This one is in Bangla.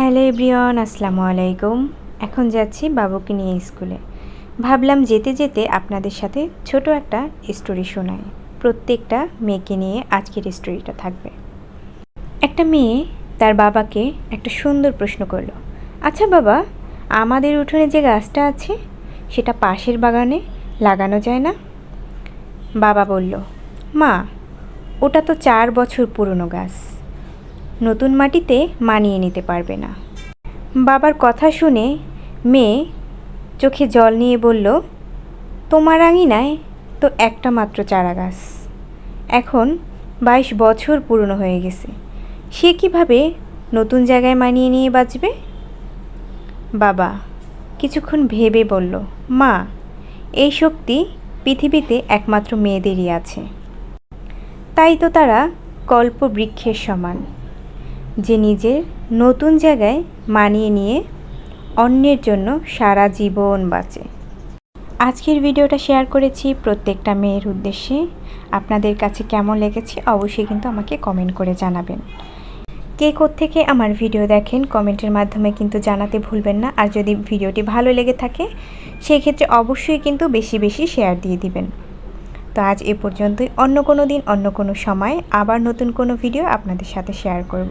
হ্যালো এভরিওয়ান, আসসালামু আলাইকুম। এখন যাচ্ছি বাবুকে নিয়ে স্কুলে। ভাবলাম যেতে যেতে আপনাদের সাথে ছোট একটা স্টোরি শোনাই। প্রত্যেকটা মেয়েকে নিয়ে আজকের স্টোরিটা থাকবে। একটা মেয়ে তার বাবাকে একটা সুন্দর প্রশ্ন করল। আচ্ছা বাবা, আমাদের উঠোনে যে গাছটা আছে, সেটা পাশের বাগানে লাগানো যায় না? বাবা বলল, মা, ওটা তো চার বছর পুরনো গাছ। নতুন মাটিতে মানিয়ে নিতে পারবে না। বাবার কথা শুনে মেয়ে চোখে জল নিয়ে বলল, তোমার আঙিনায় তো একটা মাত্র চারা গাছ এখন বাইশ বছর পুরনো হয়ে গেছে। সে কীভাবে নতুন জায়গায় মানিয়ে নিয়ে বাঁচবে? বাবা কিছুক্ষণ ভেবে বলল, মা, এই শক্তি পৃথিবীতে একমাত্র মেয়েদেরই আছে। তাই তো তারা কল্পবৃক্ষের সমান। যে নিজের নতুন জায়গায় মানিয়ে নিয়ে অন্যের জন্য সারা জীবন বাঁচে। আজকের ভিডিওটা শেয়ার করেছি প্রত্যেকটা মেয়ের উদ্দেশ্যে। আপনাদের কাছে কেমন লেগেছে অবশ্যই কিন্তু আমাকে কমেন্ট করে জানাবেন। কে থেকে আমার ভিডিও দেখেন কমেন্টের মাধ্যমে কিন্তু জানাতে ভুলবেন না। আর যদি ভিডিওটি ভালো লেগে থাকে সেই ক্ষেত্রে অবশ্যই কিন্তু বেশি বেশি শেয়ার দিয়ে দিবেন। তো আজ এ পর্যন্তই। অন্য কোনো দিন, অন্য কোনো সময় আবার নতুন কোনো ভিডিও আপনাদের সাথে শেয়ার করব।